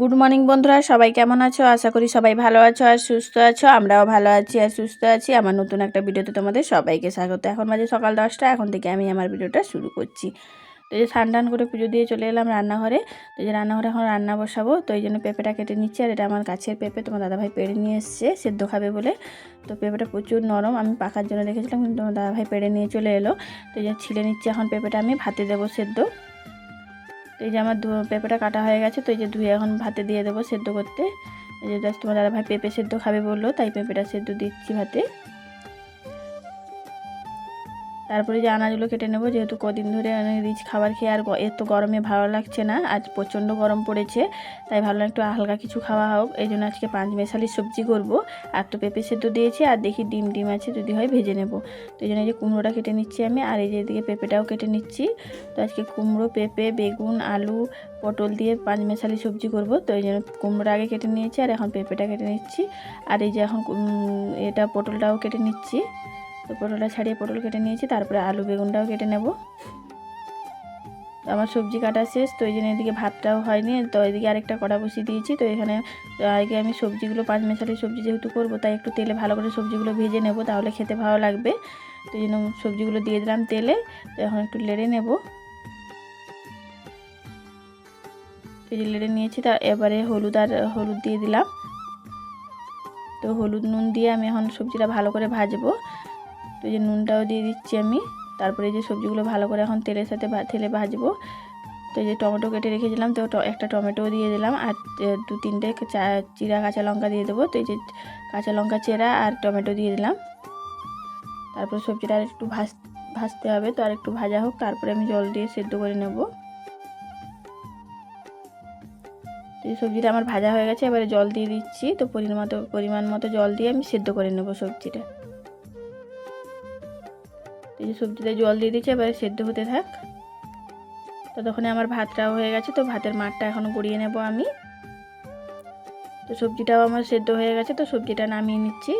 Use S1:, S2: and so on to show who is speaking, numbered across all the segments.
S1: Good morning বন্ধুরা, সবাই কেমন আছো? আশা করি সবাই ভালো আছো আর সুস্থ আছো। আমরাও ভালো আছি আর সুস্থ আছি। আমার নতুন একটা ভিডিওতে তোমাদের সবাইকে স্বাগত। এখন বাজে সকাল দশটা, এখন থেকে আমি আমার ভিডিওটা শুরু করছি। তো এই যে স্নান টান করে পুজো দিয়ে চলে এলাম রান্নাঘরে। তো যে রান্নাঘরে এখন রান্না বসাবো, তো এই জন্য পেঁপেটা কেটে নিচ্ছি আর এটা আমার গাছের পেঁপে, তোমার দাদাভাই পেড়ে নিয়ে এসছে, সেদ্ধ খাবে বলে। তো পেঁপেটা প্রচুর নরম, আমি পাকার জন্য রেখেছিলাম কিন্তু তোমার দাদাভাই পেড়ে নিয়ে চলে এলো। তো এই যে ছিলে নিচ্ছি এখন পেঁপেটা, আমি ভাতে দেবো সেদ্ধ। তো এই যে আমার পেঁপেটা কাটা হয়ে গেছে, তো এই যে ধুয়ে এখন ভাতে দিয়ে দেবো সেদ্ধ করতে। এই যে জাস্ট তোমার দাদা ভাই পেঁপে সেদ্ধ খাবে বলল, তাই পেঁপেটা সেদ্ধ দিচ্ছি ভাতে। তারপরে যে আনাজগুলো কেটে নেব, যেহেতু কদিন ধরে রিচ খাবার খেয়ে আর এত গরমে ভালো লাগছে না, আজ প্রচণ্ড গরম পড়েছে, তাই ভালো একটু হালকা কিছু খাওয়া হোক, এই জন্য আজকে পাঁচ মেশালি সবজি করব, আর তো পেঁপে সেদ্ধ দিয়েছি, আর দেখি ডিম ডিম আছে যদি হয় ভেজে নেব, তো এই জন্য এই যে কুমড়োটা কেটে নিচ্ছি আমি, আর এই যে এদিকে পেঁপেটাও কেটে নিচ্ছি, তো আজকে কুমড়ো, পেঁপে, বেগুন, আলু, পটল দিয়ে পাঁচ মেশালি সবজি করব, তো এই জন্য কুমড়োটা আগে কেটে নিয়েছি, আর এখন পেঁপেটা কেটে নিচ্ছি, আর এই যে এখন এটা পটলটাও কেটে নিচ্ছি তো পটলটা ছাড়িয়ে পটল কেটে নিয়েছি, তারপরে আলু বেগুনটাও কেটে নেব। আমার সবজি কাটা শেষ, তো এই জন্য এদিকে ভাতটাও হয়নি, তো এদিকে আরেকটা কড়া বসিয়ে দিয়েছি। তো এখানে, আগে আমি সবজিগুলো, পাঁচ মেশালি সবজি যেহেতু করব, তাই একটু তেলে ভালো করে সবজিগুলো ভেজে নেব, তাহলে খেতে ভালো লাগবে। তো এই জন্য সবজিগুলো দিয়ে দিলাম তেলে, তো এখন একটু লেড়ে নেব। যে লেড়ে নিয়েছি, তা এবারে হলুদ আর হলুদ দিয়ে দিলাম। তো হলুদ নুন দিয়ে আমি এখন সবজিটা ভালো করে ভাজবো। তো এই যে নুনটাও দিয়ে দিচ্ছি আমি। তারপরে যে সবজিগুলো ভালো করে এখন তেলের সাথে তেলে ভাজবো। তো যে টমেটো কেটে রেখেছিলাম, তো একটা টমেটো দিয়ে দিলাম। আর দু তিনটে চিরা কাঁচা লঙ্কা দিয়ে দেবো। তো এই যে কাঁচা লঙ্কা চেরা আর টমেটো দিয়ে দিলাম। তারপর সবজিটা আর একটু ভাজ ভাজতে হবে। তো আর একটু ভাজা হোক, তারপরে আমি জল দিয়ে সেদ্ধ করে নেব। তো এই সবজিটা আমার ভাজা হয়ে গেছে। এবারে জল দিয়ে দিচ্ছি। তো পরিমাণ মতো পরিমাণ মতো জল দিয়ে আমি সেদ্ধ করে নেব সবজিটা। এই যে সবজিতে জল দিয়ে দিচ্ছি এবারে সেদ্ধ হতে থাক। তো ততক্ষণে আমার ভাতটাও হয়ে গেছে, তো ভাতের মাঠটা এখন গড়িয়ে নেব আমি। তো সবজিটাও আমার সেদ্ধ হয়ে গেছে, তো সবজিটা নামিয়ে নিচ্ছি।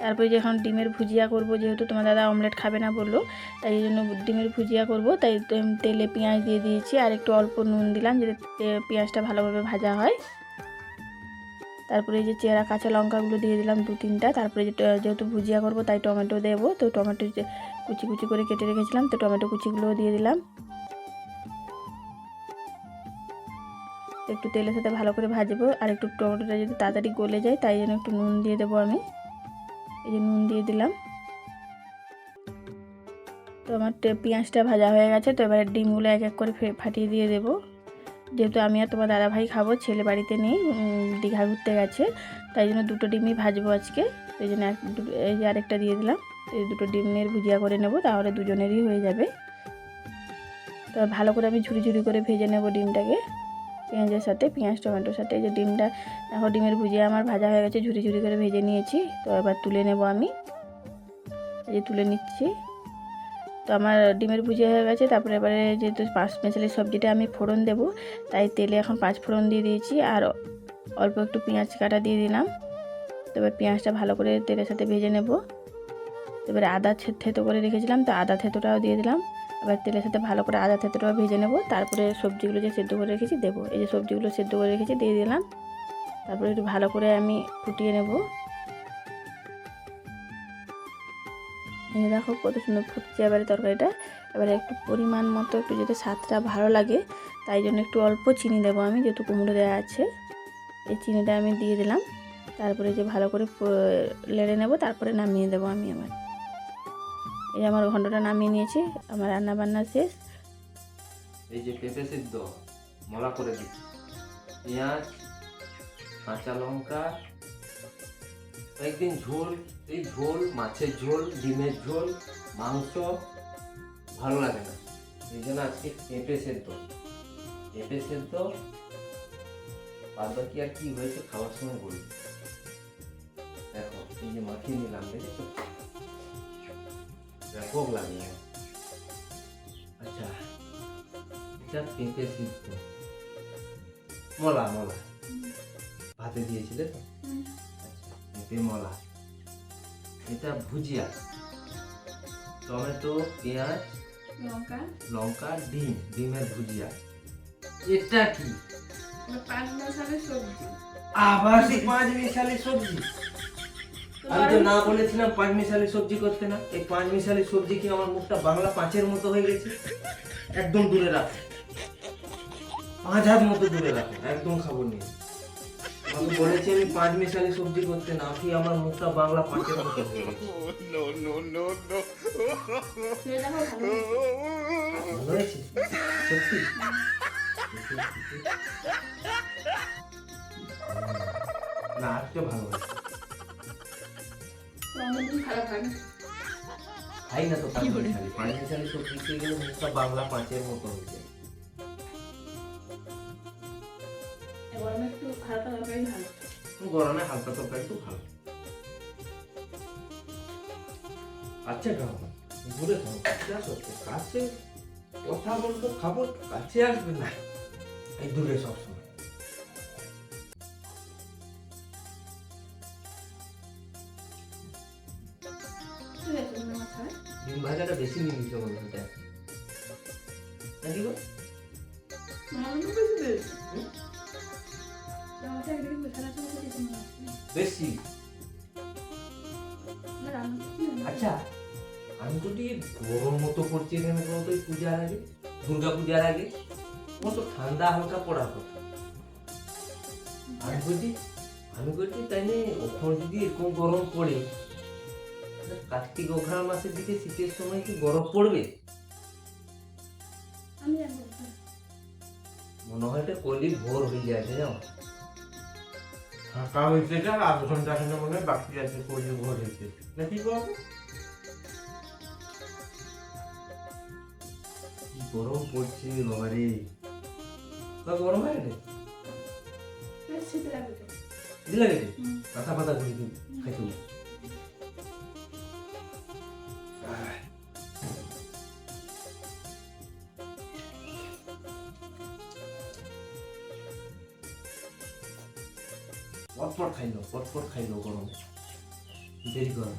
S1: তারপরে যে এখন ডিমের ভুজিয়া করব, যেহেতু তোমার দাদা অমলেট খাবে না বলল, তাই জন্য ডিমের ভুজিয়া করব। তাই তেলে পেঁয়াজ দিয়ে দিয়েছি, আর একটু অল্প নুন দিলাম, যাতে পেঁয়াজটা ভালোভাবে ভাজা হয়। তারপরে এই যে চেরা, কাঁচা লঙ্কাগুলো দিয়ে দিলাম দু তিনটা। তারপরে যেহেতু ভুজিয়া করব, তাই টমেটো দেবো। তো টমেটো কুচি কুচি করে কেটে রেখেছিলাম, তো টমেটো কুচিগুলোও দিয়ে দিলাম। একটু তেলের সাথে ভালো করে ভাজবো, আর একটু টমেটোটা যদি তাড়াতাড়ি গলে যায়, তাই জন্য একটু নুন দিয়ে দেবো আমি। এই যে নুন দিয়ে দিলাম। তো আমার পেঁয়াজটা ভাজা হয়ে গেছে, তো এবারে ডিমগুলো এক এক করে ফাটিয়ে দিয়ে দেবো। যেহেতু আমি আর তোমার দাদাভাই খাব, ছেলে বাড়িতে নেই দীঘা ঘুরতে গেছে, তাই জন্য দুটো ডিমই ভাজবো আজকে। এই জন্য এক এই যে আরেকটা দিয়ে দিলাম। এই দুটো ডিমের ভুজিয়া করে নেব, তাহলে দুজনেরই হয়ে যাবে। তো ভালো করে আমি ঝুড়ি ঝুড়ি করে ভেজে নেব ডিমটাকে, পেঁয়াজের সাথে, পেঁয়াজ, টমেটোর সাথে। এই যে ডিমটা, দেখো ডিমের ভুজিয়া আমার ভাজা হয়ে গেছে, ঝুড়ি ঝুড়ি করে ভেজে নিয়েছি। তো এবার তুলে নেব আমি। এই যে তুলে নিচ্ছি। তো আমার ডিমের ভুজিয়া হয়ে গেছে, তারপরে এবারে যেহেতু পাঁচ মেশালের সবজিটা আমি ফোড়ন দেব, তাই তেলে এখন পাঁচ ফোড়ন দিয়ে দিয়েছি আর অল্প একটু পেঁয়াজ কাটা দিয়ে দিলাম। তো পেঁয়াজটা ভালো করে তেলের সাথে ভেজে নেব। এবারে আদা থেতো করে রেখেছিলাম, তো আদা থেতোটাও দিয়ে দিলাম। এবার তেলের সাথে ভালো করে আদা থেতোটাও ভেজে নেব, তারপরে সবজিগুলো যে সেদ্ধ করে রেখেছি দেবো। এই যে সবজিগুলো সেদ্ধ করে রেখেছি, দিয়ে দিলাম। তারপরে একটু ভালো করে আমি ফুটিয়ে নেব। এই দেখো কত সুন্দর ফুটছে এবারে তরকারিটা। এবারে একটু পরিমাণ মতো একটু যদি স্বাদটা ভালো লাগে, তাই জন্য একটু অল্প চিনি দেবো আমি, যেহেতু কুমড়ো দেওয়া আছে। এই চিনিটা আমি দিয়ে দিলাম। তারপরে যে ভালো করে লেড়ে নেব, তারপরে নামিয়ে দেবো আমি আমার এই আমার ঘন্টাটা নামিয়ে নিয়েছি, আমার রান্না বান্না শেষ।
S2: এই যে পেঁপে সিদ্ধ, মলা করে দিচ্ছি। পেঁয়াজ, কাঁচা লঙ্কা একদিন ঝোল এই ঝোল মাছের ঝোল ডিমের ঝোল মাংস ভালো লাগে না। এই জন্য আজকে পেঁপে সেদ্ধ। পেঁপে সেদ্ধ বাদ বাকি আর কি হয়েছে খাওয়ার সময় বলি। দেখো এই যে মাখিয়ে নিলাম দেখেছ? ব্যাপক লাগে। আচ্ছা এটা পেঁপে সিদ্ধ। মলা মলা। ভাতে দিয়েছিলে তো? আচ্ছা পেঁপে মলা। এটা ভুজিয়া। টমেটো পেঁয়াজ
S1: লঙ্কা।
S2: লঙ্কা ডিম ডিমের ভুজিয়া। এটা কি?
S1: পাঁচ মশালের সবজি।
S2: আবার পাঁচ মিশালি সবজি। আমি তো না বলেছিলাম পাঁচ মিশালি সবজি করতে না। এই পাঁচ মিশালি সবজি কি আমার মুখটা বাংলা পাঁচের মতো হয়ে গেছে? একদম দূরে রাখো। পাঁচ হাত মতো দূরে রাখো। একদম খাব নিয়ে আমি বলেছি আমি পাঁচ মিশালি সবজি করতে না কি আমার মুখটা বাংলা
S1: ভালো
S2: ভালো হয়েছে? সত্যি? না আজকে ভালো হয়েছে
S1: হয়
S2: খাই না তো পাঁচ মিশালি পাঁচ মিশালি সবজি খেয়ে গেলে মুখটা বাংলা পাঁচের মতো হয়ে
S1: গরমে একটু হালকা তরকারি ভালো।
S2: গরমে হালকা তরকারি একটু ভালো। আচ্ছা খাও খাও কাছে আসো কাছে কথা বলতো খাব কাছে আসবে না। এই দূরে সবসময়
S1: খাবে
S2: ডিম ভাজাটা বেশি নিয়ে নিতে মনে হয় আমি তো ঠিক গরম মতো করছি এখানে বলতো পূজার আগে দুর্গা পূজার আগে কত ঠান্ডা হালকা পড়ার কথা আমি বলছি আমি বলছি তাই নিয়ে ওখানে যদি এরকম গরম পড়ে কার্তিক অঘ্রাণ মাসের দিকে শীতের সময় কি বরফ পড়বে?
S1: আমি জানব না।
S2: মনে হয় এটা করলে ভোর হয়ে যায় জানো
S3: ফাঁকা হয়েছে যা আধ ঘণ্টা খানে মনে হয় বাকি আছে পড়লে ভোর হয়েছে। নাকি বাবু
S2: গরম পড়ছে বাবারে। বা গরম হয়ে গেছে?
S1: শীত
S2: পাতা ঘুরি খাইতে। পটপট খাইলো পটপট খাইলো গরম। দেরি গরম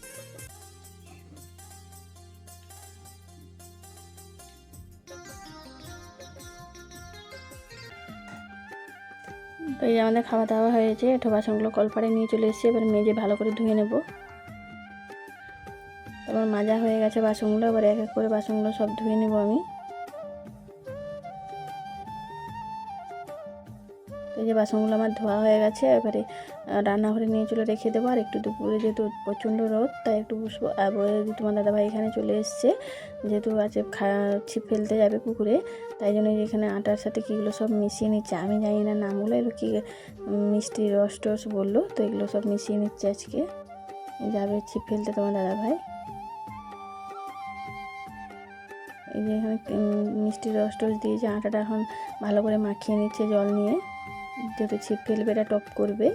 S2: তো এই
S1: যে আমাদের খাওয়া দাওয়া হয়েছে এঠো বাসনগুলো কলপাড়ে নিয়ে চলে এসেছি। এবার মেজে ভালো করে ধুয়ে নেব। তারপর মাজা হয়ে গেছে বাসনগুলো, এবার এক এক করে বাসনগুলো সব ধুয়ে নেব আমি। যে বাসনগুলো আমার ধোয়া হয়ে গেছে, এবারে রান্নাঘরে নিয়ে চলে রেখে দেবো। আর একটু দুপুরে যেহেতু প্রচণ্ড রোদ, তাই একটু বসবো। তোমার দাদাভাই এখানে চলে এসছে, যেহেতু আছে ছিপ ফেলতে যাবে পুকুরে, তাই জন্য এই যে এখানে আটার সাথে কীগুলো সব মিশিয়ে নিচ্ছে। আমি জানি না নামগুলো এগুলো কী মিষ্টি রস টস বলল, তো এগুলো সব মিশিয়ে নিচ্ছে আজকে। যাবে ছিপ ফেলতে তোমার দাদাভাই। এই যে এখানে মিষ্টি রস টস দিয়েছে আটাটা এখন ভালো করে মাখিয়ে নিচ্ছে জল নিয়ে। যেহেতু ছিপ ফেলবে এটা টপ করবে,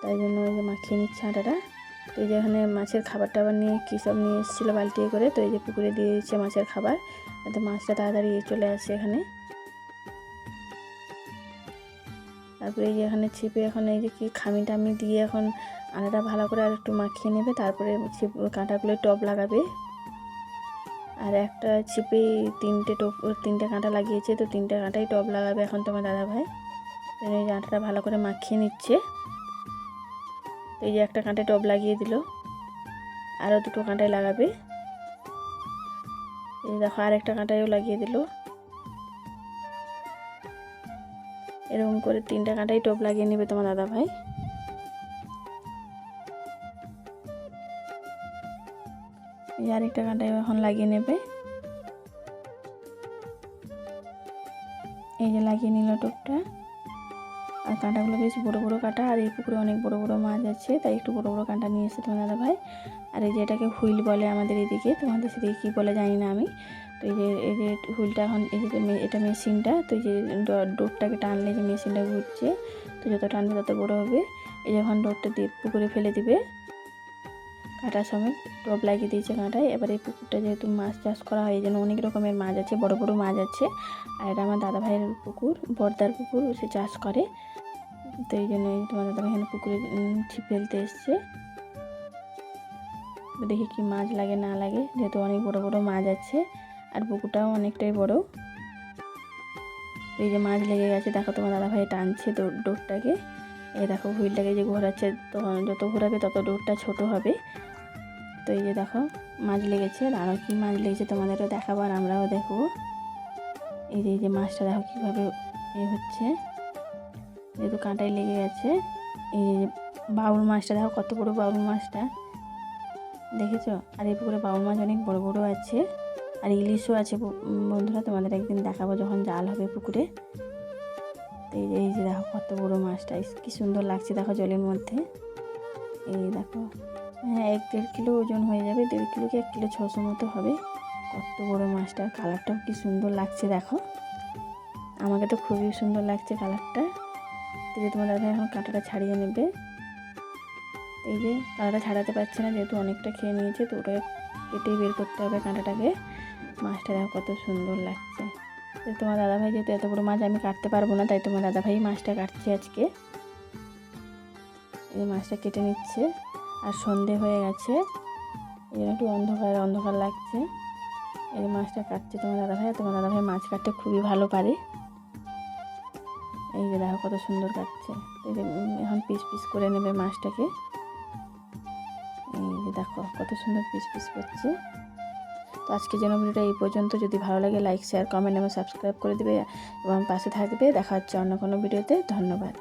S1: তাই জন্য ওই যে মাখিয়ে নিচ্ছে আটাটা। তো এই যে এখানে মাছের খাবার টাবার নিয়ে কী সব নিয়ে এসেছিল বালতি করে, তো এই যে পুকুরে দিয়ে দিচ্ছে মাছের খাবার। যাতে মাছটা তাড়াতাড়ি চলে আসে এখানে। তারপরে এই যে এখানে ছিপে এখন এই যে কি খামি টামি দিয়ে এখন আনাটা ভালো করে আর একটু মাখিয়ে নেবে, তারপরে ছিপ, কাঁটাগুলো টপ লাগাবে। আর একটা ছিপে তিনটে টপ, তিনটে কাঁটা লাগিয়েছে, তো তিনটে কাঁটাই টপ লাগাবে এখন তোমার দাদা ভাই এই যে আটাটা ভালো করে মাখিয়ে নিচ্ছে। এই যে একটা কাঁটায় টব লাগিয়ে দিল। আরও দুটো কাঁটায় লাগাবে। এই দেখো, আরেকটা কাঁটায়ও লাগিয়ে দিল। এরকম করে তিনটা কাঁটাই টপ লাগিয়ে নেবে তোমার দাদা ভাই। আরেকটা কাঁটায় এখন লাগিয়ে নেবে। এই যে লাগিয়ে নিল টপটা আর কাঁটাগুলো বেশ বড় বড় কাঁটা, আর এই পুকুরে অনেক বড় বড় মাছ আছে, তাই একটু বড় বড় কাঁটা নিয়ে এসে তোমার দাদা ভাই আর এই যে এটাকে হুইল বলে আমাদের এদিকে, তোমাদের সেদিকে কী বলে জানি না আমি। তো এই যে এই যে হুইলটা এখন, এই যে এটা মেশিনটা, তো এই যে ডোরটাকে টানলে যে মেশিনটা ঘুরছে, তো যত টানবে তত বড় হবে। এই যখন ডোরটা দিয়ে পুকুরে ফেলে দিবে। কাঁটার সময় টপ লাগিয়ে দিয়েছে কাঁটায়। এবার এই পুকুরটা যেহেতু মাছ চাষ করা হয়, এই জন্য অনেক রকমের মাছ আছে, বড় বড় মাছ আছে। আর এটা আমার দাদা ভাইয়ের পুকুর, বর্দার পুকুর, সে চাষ করে। তো এই জন্য তোমাদের দাদা এখানে পুকুরে ছিপ ফেলতে এসছে। দেখি কি মাছ লাগে, না লাগে। যেহেতু অনেক বড় বড় মাছ আছে, আর পুকুরটাও অনেকটাই বড়। এই যে মাছ লেগে গেছে, দেখো তোমার দাদা ভাই টানছে ডোর ডোরটাকে। এই দেখো হুইলটাকে যে ঘোরাচ্ছে, তখন যত ঘোরাবে তত ডোরটা ছোট হবে। তো এই যে দেখো মাছ লেগেছে, আর আরও কী মাছ লেগেছে তোমাদেরও দেখাবো, আর আমরাও দেখব। এই যে এই যে মাছটা দেখো কীভাবে এ হচ্ছে। যেহেতু কাঁটায় লেগে গেছে। এই বাউল মাছটা, দেখো কত বড় বাউল মাছটা। দেখেছ? আর এই পুকুরে বাউল মাছ অনেক বড় বড় আছে। আর ইলিশও আছে বন্ধুরা, তোমাদের একদিন দেখাবো যখন জাল হবে পুকুরে। তো এই যে দেখো কত বড় মাছটা কি সুন্দর লাগছে দেখো জলের মধ্যে। এই দেখো হ্যাঁ এক দেড় কিলো ওজন হয়ে যাবে, দেড় কিলো কি এক কিলো ছশো মতো হবে। কত বড় মাছটা কালারটাও কি সুন্দর লাগছে দেখো। আমাকে তো খুবই সুন্দর লাগছে কালারটা। তো তোমার দাদা এখন কাঁটাটা ছাড়িয়ে নেবে। এই যে কাঁটাটা ছাড়াতে পারছে না, যেহেতু অনেকটা খেয়ে নিয়েছে, তো ওটা কেটে বের করতে হবে কাঁটাটাকে। মাছটা দেখো কত সুন্দর লাগছে। তো তোমার দাদাভাই যেহেতু এত বড় মাছ আমি কাটতে পারব না, তাই তোমার দাদাভাই মাছটা কাটছে আজকে। এই মাছটা কেটে নিচ্ছে, আর সন্ধে হয়ে গেছে। এই একটু অন্ধকার অন্ধকার লাগছে। এই মাছটা কাটছে তোমার দাদাভাই তোমার দাদাভাই মাছ কাটতে খুবই ভালো পারে। এই যে দেখো কত সুন্দর কাটছে। এই যে এখন পিস পিস করে নেবে মাছটাকে। এই যে দেখো কত সুন্দর পিস পিস করছে। তো আজকে যেন ভিডিওটা এই পর্যন্ত। যদি ভালো লাগে লাইক শেয়ার কমেন্ট এবং সাবস্ক্রাইব করে দেবে। এবং পাশে থাকবে। দেখা হচ্ছে অন্য কোনো ভিডিওতে। ধন্যবাদ।